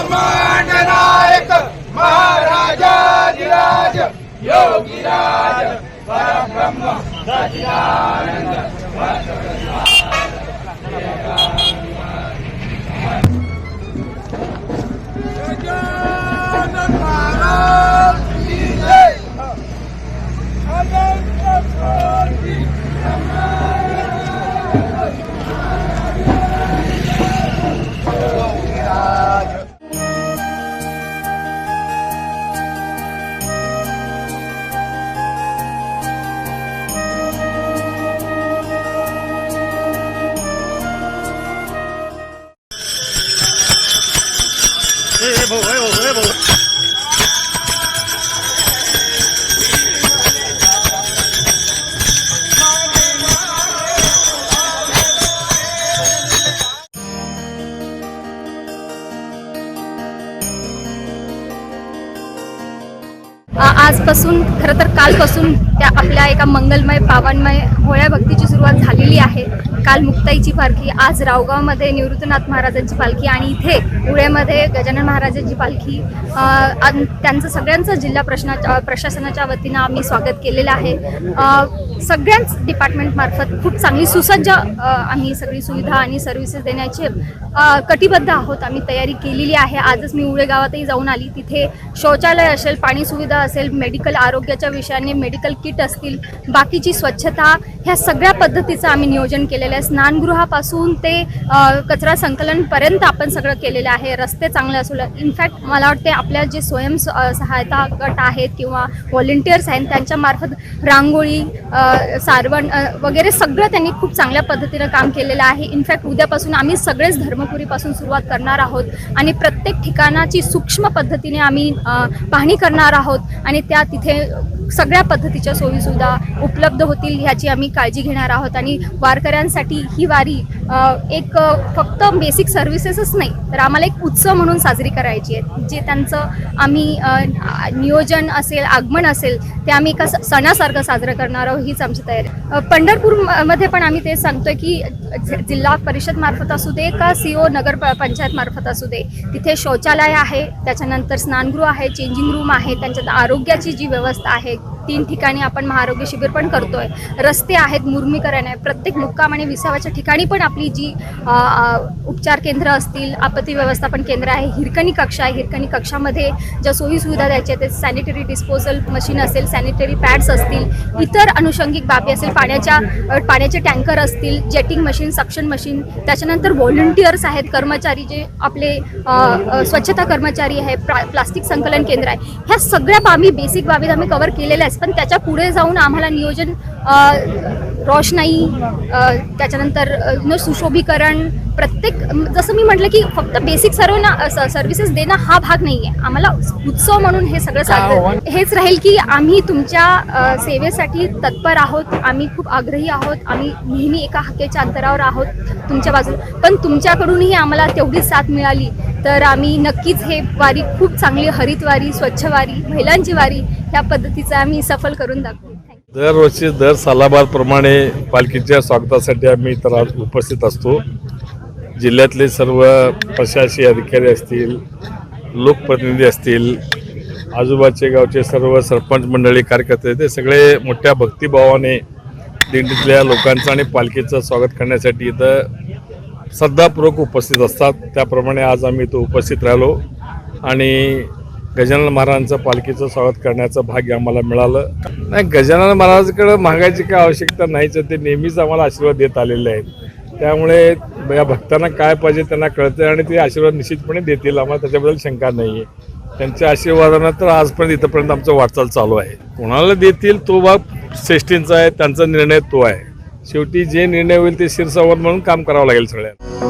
ब्रह्मांड नायक महाराजाधिराज योगीराज परब्रह्म सच्चिदानंद आजपासून खरं तर कालपासून त्या आपल्या एका मंगलमय पावनमय होळ्या भक्तीची सुरुवात झालेली आहे. काल मुक्ताईची पालखी आज रावगावमध्ये निवृत्तनाथ महाराजांची पालखी आणि इथे उड्यामध्ये गजानन महाराजांची पालखी. त्यांचं सगळ्यांचं जिल्हा प्रश्ना प्रशासनाच्या वतीनं आम्ही स्वागत केलेलं आहे. सगळ्याच डिपार्टमेंटमार्फत खूप चांगली सुसज्ज आम्ही सगळी सुविधा आणि सर्व्हिसेस देण्याचे कटिबद्ध आहोत. आम्ही तयारी केलेली आहे. आजच मी उळे गावातही जाऊन आली. तिथे शौचालय असेल पाणी सुविधा असेल मेडिकल आरोग्याच्या विषयाने मेडिकल किट असतील बाकीची स्वच्छता ह्या सगळ्या पद्धतीचं आम्ही नियोजन केलेलं आहे. स्नानगृहापासून ते कचरा संकलनपर्यंत आपण सगळं केलेलं आहे. रस्ते चांगले असू इनफॅक्ट मला वाटते आपल्या जे स्वयं सहायता गट आहेत किंवा व्हॉलेंटियर्स आहेत त्यांच्यामार्फत रांगोळी सारवण वगैरे सगळं त्यांनी खूप चांगल्या पद्धतीनं काम केलेलं आहे. इनफॅक्ट उद्यापासून आम्ही सगळेच धर्मपुरीपासून सुरुवात करणार आहोत आणि प्रत्येक ठिकाणाची सूक्ष्म पद्धतीने आम्ही पाहणी करणार आहोत आणि त्या तिथे सगळ्या पद्धतीच्या सोयीसुविधा उपलब्ध होतील ह्याची आम्ही काळजी घेणार आहोत. आणि वारकऱ्यांसाठी ही वारी एक फक्त बेसिक सर्व्हिसेसच नाही तर आम्हाला एक उत्सव म्हणून साजरी करायची आहे. जे त्यांचं आम्ही नियोजन असेल आगमन असेल ते आम्ही एका स- सणासारखं साजरं करणार आहोत हीच आमची तयारी पंढरपूरमध्ये पंढरपूर पण आम्ही ते सांगतोय की जिल्हा परिषद मार्फत असू दे का सी ओ नगर प- पंचायत मार्फत असू दे तिथे शौचालय आहे त्याच्यानंतर स्नानगृह आहे चेंजिंग रूम आहे त्यांच्यात आरोग्याची जी व्यवस्था आहे तीन ठिकाणी आपण महाआरोग्य शिबिर पण करतोय. रस्ते आहेत मुर्मीकरण आहे प्रत्येक मुक्काम आणि विसावाच्या ठिकाणी पण आपली जी उपचार केंद्र असतील आपत्ती व्यवस्थापन केंद्र आहे हिरकणी कक्ष आहे. हिरकणी कक्षामध्ये ज्या सोयी सुविधा द्यायच्या ते सॅनिटरी डिस्पोजल मशीन असेल सॅनिटरी पॅड्स असतील इतर अनुषंगिक बाबी असेल पाण्याच्या पाण्याचे टँकर असतील जेटिंग मशीन सक्शन मशीन त्याच्यानंतर व्हॉलंटियर्स आहेत कर्मचारी जे आपले स्वच्छता कर्मचारी आहे प्लास्टिक संकलन केंद्र आहे. ह्या सगळ्या बाबी बेसिक बाबी आम्ही कव्हर केलेल्या आहेत. पण त्याच्या पुढे जाऊन आम्हाला नियोजन रोषणाई त्याच्यानंतर न सुशोभीकरण प्रत्येक जसं मी म्हटलं की फक्त बेसिक सर्व ना सर्व्हिसेस देणं हा भाग नाही आहे आम्हाला उत्सव म्हणून हे सगळं साजरं हेच राहील की आम्ही तुमच्या सेवेसाठी तत्पर आहोत. आम्ही खूप आग्रही आहोत. आम्ही नेहमी एका हक्केच्या अंतरावर आहोत तुमच्या बाजूला. पण तुमच्याकडूनही आम्हाला तेवढीच साथ मिळाली तर आम्ही नक्कीच हे वारी खूप चांगली हरित वारी स्वच्छ वारी महिलांची वारी ह्या पद्धतीचं आम्ही सफल करून दाखवू. दरवर्षी दर सालाबारप्रमाणे पालखीच्या स्वागतासाठी आम्ही इतर आज उपस्थित असतो. जिल्ह्यातले सर्व प्रशासकीय अधिकारी असतील लोकप्रतिनिधी असतील आजूबाजूचे गावचे सर्व सरपंच मंडळी कार्यकर्ते ते सगळे मोठ्या भक्तिभावाने दिंडीतल्या लोकांचं आणि पालखीचं स्वागत करण्यासाठी इथं श्रद्धापूर्वक उपस्थित असतात. त्याप्रमाणे आज आम्ही इथं उपस्थित राहिलो आणि गजानन महाराजांचं पालखीचं स्वागत करण्याचं भाग्य आम्हाला मिळालं. नाही गजानन महाराजांकडे मागायची काय आवश्यकता नाहीच ते नेहमीच आम्हाला आशीर्वाद देत आलेले आहेत. त्यामुळे या भक्तांना काय पाहिजे त्यांना कळतं आणि ते आशीर्वाद निश्चितपणे देतील. आम्हाला त्याच्याबद्दल शंका नाही आहे त्यांच्या आशीर्वादानं तर आजपर्यंत इथंपर्यंत आमचं वाटचाल चालू आहे. कोणाला देतील तो बाब श्रेष्ठींचा आहे त्यांचा निर्णय तो आहे. शेवटी जे निर्णय होईल ते शिरसावर म्हणून काम करावं लागेल सगळ्यांना.